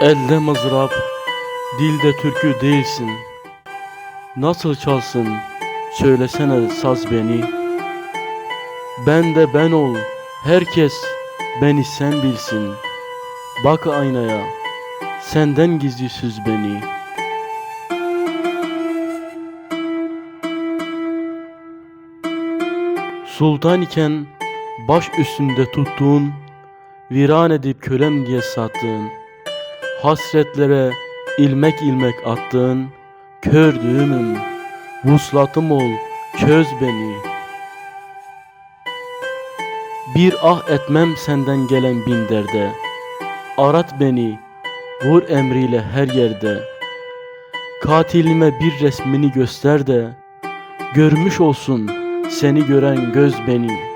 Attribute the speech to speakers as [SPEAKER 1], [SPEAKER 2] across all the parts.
[SPEAKER 1] Elde mızrap, dilde türkü değilsin. Nasıl çalsın, söylesene saz beni. Ben de ben ol, herkes beni sen bilsin. Bak aynaya, senden gizli süz beni. Sultan iken baş üstünde tuttuğun, viran edip kölem diye sattığın, hasretlere ilmek ilmek attığın, kör düğümüm, vuslatım ol, çöz beni. Bir ah etmem senden gelen bin derde, arat beni, vur emriyle her yerde. Katilime bir resmini göster de, görmüş olsun seni gören göz beni.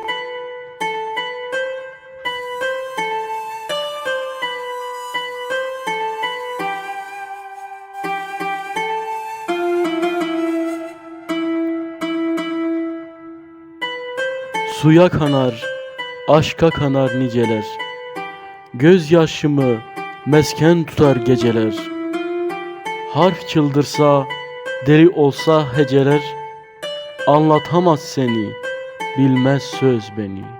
[SPEAKER 1] Suya kanar, aşka kanar niceler. Gözyaşımı mesken tutar geceler. Harf çıldırsa, deli olsa heceler. Anlatamaz seni, bilmez söz beni.''